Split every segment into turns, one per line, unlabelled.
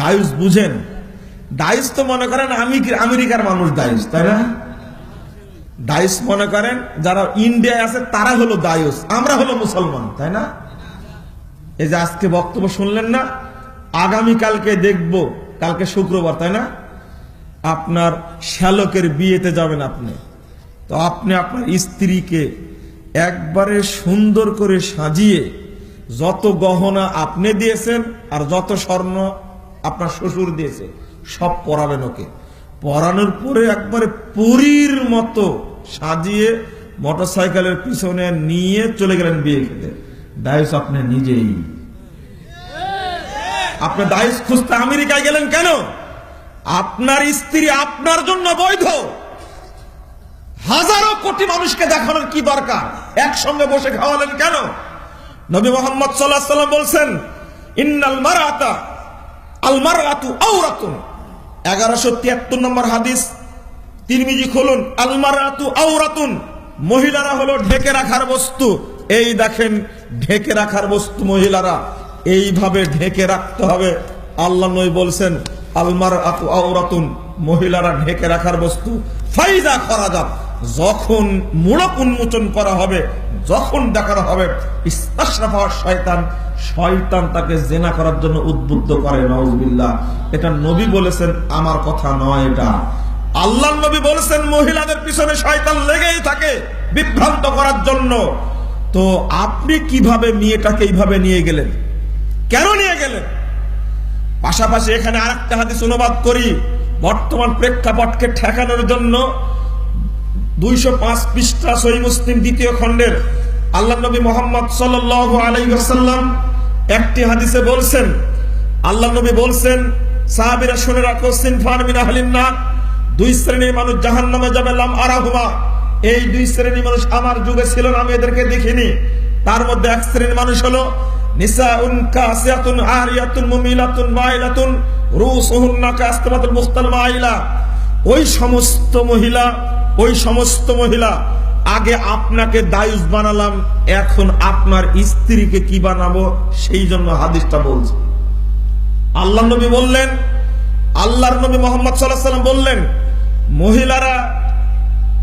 দায়ুস বুঝেন। দায়ুস তো মনে করেন আমি আমেরিকার মানুষ দায়ুস, তাই না? দায়ুস মনে করেন যারা ইন্ডিয়ায় আছে, তারা হলো দায়ুস, আমরা হলো মুসলমান, তাই না? এই যে আজকে বক্তব্য শুনলেন না আগামীকালকে দেখব, কালকে শুক্রবার, তাই না? আপনার শ্যালকের বিয়েতে যাবেন আপনি। তো আপনি আপনার স্ত্রীকে একবারে সুন্দর করে সাজিয়ে যত গহনা আপনি দিয়েছেন আর যত স্বর্ণ আপনার শ্বশুর দিয়েছে, সব পরাবেন ওকে। পরানোর পরে একবারে পুরীর মতো সাজিয়ে মোটরসাইকেলের পিছনে নিয়ে চলে গেলেন বিয়ে খেতে। দায়ুস আপনি নিজেই। আপনি দায়ুস খুঁজতে আমেরিকায় গেলেন কেন? আপনার স্ত্রী আপনার জন্য বৈধ। হাজারো কোটি মানুষকে দেখানোর কি দরকার? একসঙ্গে বসে খাওয়ালেন কেন? নবী মোহাম্মদ সাল্লাহ সাল্লাম বলছেন, ইন্নাল মারাতা আল মারাতু আওরাতুন এগারোশো তিয়াত্তর নম্বর হাদিস মহিলারা হলো ঢেকে রাখার বস্তু। এই দেখেন, ঢেকে রাখার বস্তু মহিলারা। এইভাবে ঢেকে রাখতে হবে। আল্লাহ নই বলছেন আলমার আতু আওরাতুন। মহিলারা ঢেকে রাখার বস্তু। ফাইদা করা যাক যখন মুড়ক উন্মোচন করা হবে, যখন দেখানো হবে শয়তান শয়তান তাকে জেনা করার জন্য উদ্বুদ্ধ করে নওয়াজবিল্লাহ এটা নবী বলেছেন, আমার কথা নয় এটা। আল্লাহ নবী বলেছেন, মহিলাদের পিছনে শয়তান লেগেই থাকে বিভ্রান্ত করার জন্য। তো আপনি কীভাবে মেয়েটাকে এইভাবে নিয়ে গেলেন? কেন নিয়ে গেলেন? পাশাপাশি এখানে আরেকটা হাদিস অনুবাদ করি। বর্তমান প্রেক্ষাপটকে ঠেকানোর জন্য দুইশো পাঁচ পৃষ্ঠা সহি মুসলিম দ্বিতীয় খণ্ডের আল্লাহ নবী মোহাম্মদ ওয়াসাল্লাম একটি হাদিসে বলছেন, আল্লাহ নবী বলছেন, সাহাবীরা শুনে রাখো, সিনফান মিন দুই শ্রেণির মানুষ জাহান্নামে যাবে, লাম আরাহুমা। এই দুই শ্রেণির মানুষ আমার যুগে ছিল না, আমি এদেরকে দেখিনি। তার মধ্যে এক শ্রেণির মানুষ হলো, নিসাউন কাসিয়াতুন আরিয়াতুন মুমিলাতুন মাইলাতুন রুসুহুন্না কাস্তামাতুল মুখতাল মাইলা ওই সমস্ত মহিলা ওই সমস্ত মহিলা, আগে আপনাকে দায়ুস বানালাম, এখন আপনার স্ত্রীকে কি বানাবো, সেই জন্য হাদিসটা বলছে। আল্লাহ নবী বললেন, আল্লাহর নবী মোহাম্মদ সাল্লাম বললেন, মহিলারা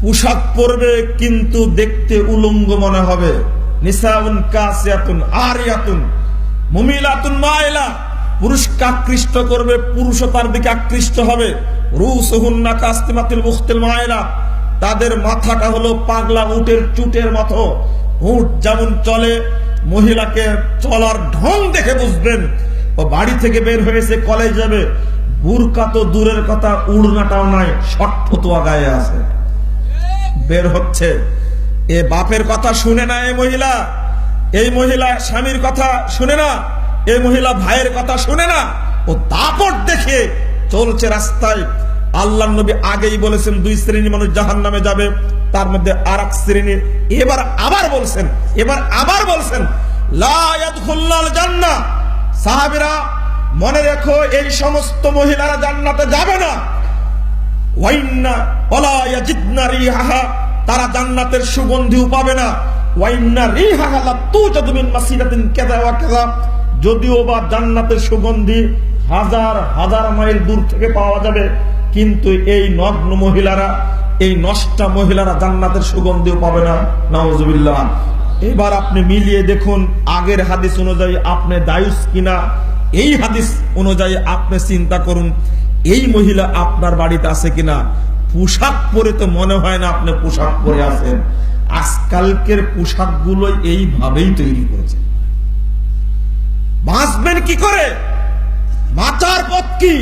পোশাক পরবে কিন্তু দেখতে উলঙ্গ মনে হবে। পুরুষকে আকৃষ্ট করবে, পুরুষও তার দিকে আকৃষ্ট হবে। রুসহুন্না কাস্তিমাতিল মুখতিল মাইলা তাদের মাথাটা হলো পাগলা উটের চুটের মতো। উট যেমন চলে, মহিলাকে চলার ঢং দেখে বুঝবেন। ও বাড়ি থেকে বের হয়েছে কলেজ যাবে। বুরকা তো দূরের কথা, উড়নাটাও নাই শট ফতুয়া গায়ে আছে। বের হচ্ছে। এ বাপের কথা শুনে না এই মহিলা? এই মহিলা স্বামীর কথা শুনে না? এই মহিলা ভাইয়ের কথা শুনে না? ও দাপট দেখে চলছে রাস্তায়। আল্লাহ নবী আগেই বলেছেন, দুই শ্রেণির মানুষ জাহান নামে যাবে, তার মধ্যে আর এক শ্রেণির। এবার আবার বলছেন, এবার আবার বলছেন জান্না সাহাবিরা, মনে রেখো, এই সমস্ত মহিলারা জান্নাতে যাবে না। তারা জান্নাতের সুগন্ধিও পাবে না। যদিও বা জান্নাতের সুগন্ধি হাজার হাজার মাইল দূর থেকে পাওয়া যাবে কিন্তু এই নগ্ন মহিলারা, এই নষ্টা মহিলারা জান্নাতের সুগন্ধিও পাবে না। নাউজুবিল্লাহ। এবার আপনি মিলিয়ে দেখুন, আগের হাদিস অনুযায়ী আপনি দায়ুস কিনা, এই হাদিস অনুযায়ী আপনি চিন্তা করুন, এই মহিলা আপনার বাড়িতে আছে কিনা। পোশাক পরে তো মনে হয় না আপনি পোশাক পরে আছেন। আজকালকের পোশাকগুলো এইভাবেই তৈরি করেছে। বাঁচবেন কি করে? বাঁচার পথ কি?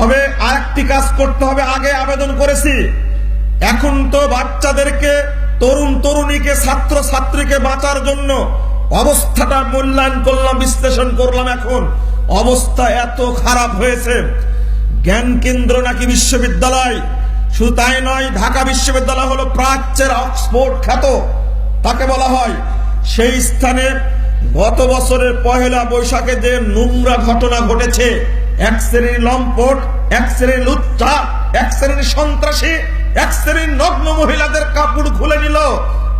তবে আরেকটি কাজ করতে হবে, আগে আবেদন করেছি। এখন তো বাচ্চাদেরকে, তরুণ তরুণীকে ছাত্র ছাত্রীকে বাঁচার জন্য অবস্থাটা মূল্যায়ন করলাম, বিশ্লেষণ করলাম এখন। অবস্থা এত খারাপ হয়েছে। জ্ঞান কেন্দ্র নাকি বিশ্ববিদ্যালয়? শুধু তাই নয়, ঢাকা বিশ্ববিদ্যালয় হলো প্রাচ্যের অক্সফোর্ড খ্যাত। তাকে বলা হয়। সেই স্থানে গত বছরের পহেলা বৈশাখে যে নোংরা ঘটনা ঘটেছে এক শ্রেণির লম্পট এক শ্রেণির লুচ্চা এক শ্রেণির সন্ত্রাসী এক শ্রেণির নগ্ন মহিলাদের কাপড় খুলে নিল।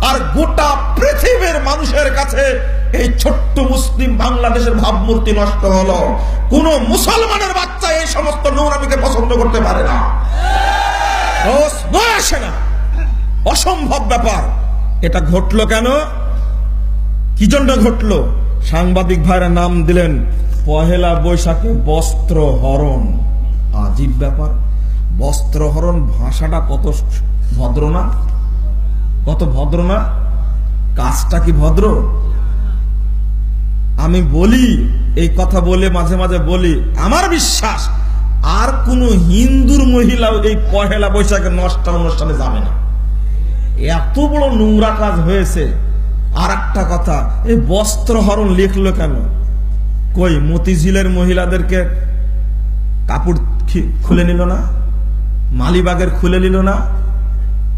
আর গোটা পৃথিবীর মানুষের কাছে এই ছোট্ট মুসলিম বাংলাদেশের ভাবমূর্তি নষ্ট হলো। কোন মুসলমানের বাচ্চা এই সমস্ত নোংরামিকে পছন্দ করতে পারে না আসে না। অসম্ভব ব্যাপার। এটা ঘটলো কেন? কি জন্য ঘটলো? সাংবাদিক ভাইরা নাম দিলেন। পহেলা বৈশাখে বস্ত্র হরণ। আজীব ব্যাপার, বস্ত্র হরণ ভাষাটা কত ভদ্র না? কত ভদ্র না? কাজটা কি ভদ্র? আমি বলি, এই কথা বলে মাঝে মাঝে বলি, আমার বিশ্বাস, আর কোন হিন্দুর মহিলা এই পহেলা বৈশাখের নষ্ট অনুষ্ঠানে যাবে না। এত বড় নোংরা কাজ হয়েছে। আর একটা কথা, এই বস্ত্র হরণ লিখলো কেন? কই, মতিঝিলের মহিলাদেরকে কাপড় খুলে নিল না? মালিবাগের খুলে নিল না?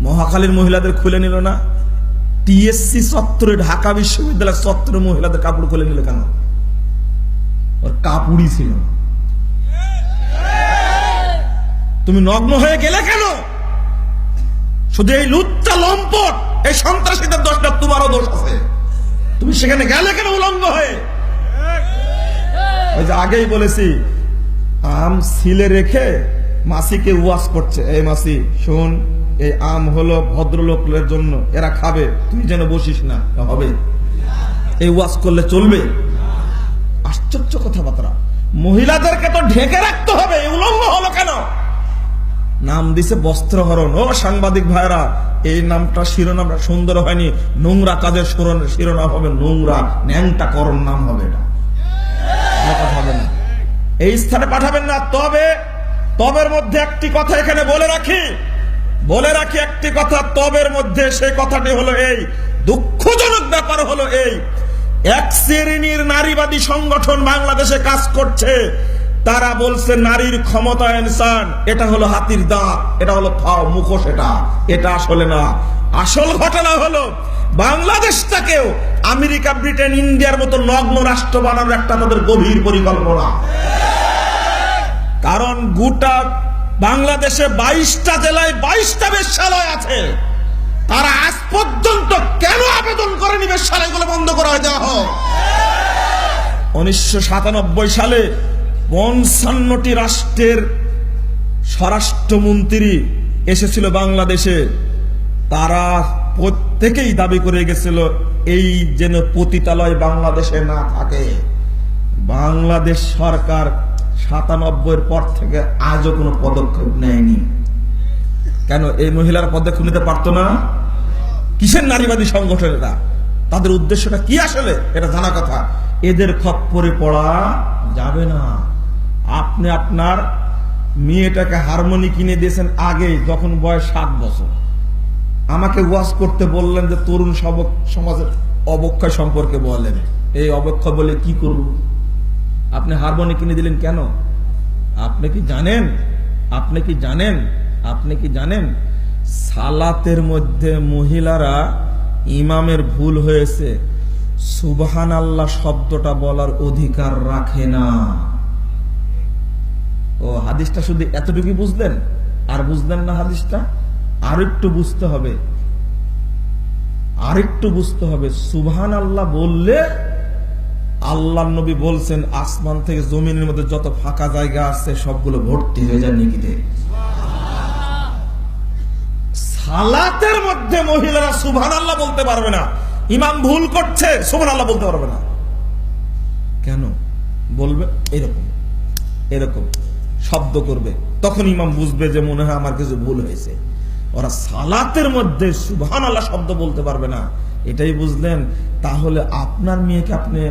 মহাখালীর মহিলাদের খুলে নিল না? টিএসসি চত্বরে ঢাকা বিশ্ববিদ্যালয় চত্বরে মহিলাদের কাপড় খুলে নিল কেন? ওর কাপড়ই ছিল তুমি নগ্ন হয়ে গেলে কেন? শুধু এই লুচ্চা লম্পট, এই সন্ত্রাসীদের দোষটা তোমারও দোষ আছে। তুমি সেখানে গেলে কেন উলঙ্গ হয়ে? আগেই বলেছি, আম সিলে রেখে মাসিকে ওয়াশ করছে। এই মাসি, শোন, এই আম হলো ভদ্রলোকের জন্য, এরা খাবে, তুই যেন বসিস না হবে। এই ওয়াশ করলে চলবে। আশ্চর্য কথাবার্তা। মহিলাদেরকে তো ঢেকে রাখতে হবে উলঙ্গ হলো কেন? নাম দিছে বস্ত্রহরণ। ও সাংবাদিক ভাইরা এই নামটা শিরোনামটা সুন্দর হয়নি। নোংরা কাজের শিরোনাম হবে নোংরা, ন্যাংটা করণ নাম হবে এটা। এই স্থানে পাঠাবেন না। তবে, তবের মধ্যে একটি কথা এখানে বলে রাখি। বলে রাখি একটি কথা, তবের মধ্যে সেই কথাটি হলো এই। দুঃখজনক ব্যাপার হলো এই। এক শ্রেণির নারীবাদী সংগঠন বাংলাদেশে কাজ করছে। তারা বলছে, নারীর ক্ষমতায়ন চান এটা হলো হাতির দাঁত, এটা হলো ফাও, মুখোশ এটা। এটা আসলে না। আসল ঘটনা হলো বাংলাদেশটাকেও আমেরিকা, ব্রিটেন, ইন্ডিয়ার মতো নগ্ন রাষ্ট্র বানানোর একটা তাদের গভীর পরিকল্পনা। কারণ গোটা বাংলাদেশে বাইশটা জেলায় বাইশটা বেশ্যালয় আছে। তারা আজ পর্যন্ত কেন আবেদন করেনি বেশ্যালয়গুলো বন্ধ করা দেওয়া হোক? উনিশশো সাতানব্বই সালে পঞ্চান্নটি রাষ্ট্রের স্বরাষ্ট্রমন্ত্রী এসেছিল বাংলাদেশে। তারা প্রত্যেকেই দাবি করে গেছিল, এই যেন পতিতালয় বাংলাদেশে না থাকে। বাংলাদেশ সরকার সাতানব্বই পর থেকে আজও কোনো পদক্ষেপ নেয়নি। কেন, এই মহিলার পদক্ষেপ নিতে পারতো না? কিসের নারীবাদী সংগঠন এটা? তাদের উদ্দেশ্যটা কি আসলে? এটা জানা কথা। এদের খপ্পরে পড়া যাবে না। আপনি আপনার মেয়েটাকে হারমোনি কিনে দিয়েছেন আগে, যখন বয়স সাত বছর। আমাকে ওয়াজ করতে বললেন যে তরুণ সমাজের অবক্ষয় সম্পর্কে বলেন। এই অবক্ষয় বলে কি করব? আপনি হারমোনি কিনে দিলেন কেন? আপনি কি জানেন? আপনি কি জানেন? আপনি কি জানেন? সালাতের মধ্যে মহিলারা ইমামের ভুল হয়েছে। সুবহান আল্লাহ শব্দটা বলার অধিকার রাখে না। ও, হাদিসটা শুধু এতটুকু বুঝলেন? আর বুঝলেন না হাদিসটা? আর একটু বুঝতে হবে। আরেকটু বুঝতে হবে। সুবহান আল্লাহ বললে আল্লাহ নবী বলছেন, আসমান থেকে জমিনের মধ্যে যত ফাঁকা জায়গা আছে সবগুলো ভর্তি হয়ে যায় নিকিতে। সালাতের মধ্যে মহিলারা সুবহান আল্লাহ বলতে পারবে না। ইমাম ভুল করছে সুবহান আল্লাহ বলতে পারবে না। কেন? বলবে, এরকম এরকম শব্দ করবে। তখন ইমাম বুঝবে যে মনে হয় আমার কিছু ভুল হয়েছে। ওরা সালাতের মধ্যে সুবহান আল্লাহ শব্দ বলতে পারবে না। এটাই বুঝলেন, তাহলে আপনার মেয়েকে আপনি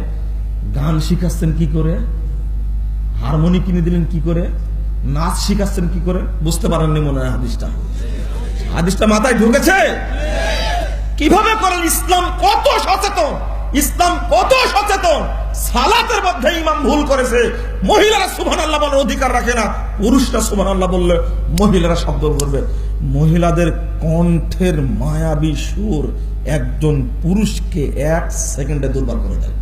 গান শিখাচ্ছেন কি করে? হারমোনি কিনে দিলেন কি করে? নাচ শিখাচ্ছেন কি করে? বুঝতে পারেননি মনে হয় হাদিসটা। হাদিসটা মাথায় ঢুকেছে? কীভাবে করেন? ইসলাম কত সচেতন, ইসলাম কত সচেতন। সালাতের মধ্যে ইমাম ভুল করেছে। মহিলারা সুবহান আল্লাহ বলার অধিকার রাখে না। পুরুষরা সুবহান আল্লাহ বললে মহিলারা শব্দ করবে। মহিলাদের কণ্ঠের মায়াবী সুর একজন পুরুষকে এক সেকেন্ডে দুর্বল করে দেয়।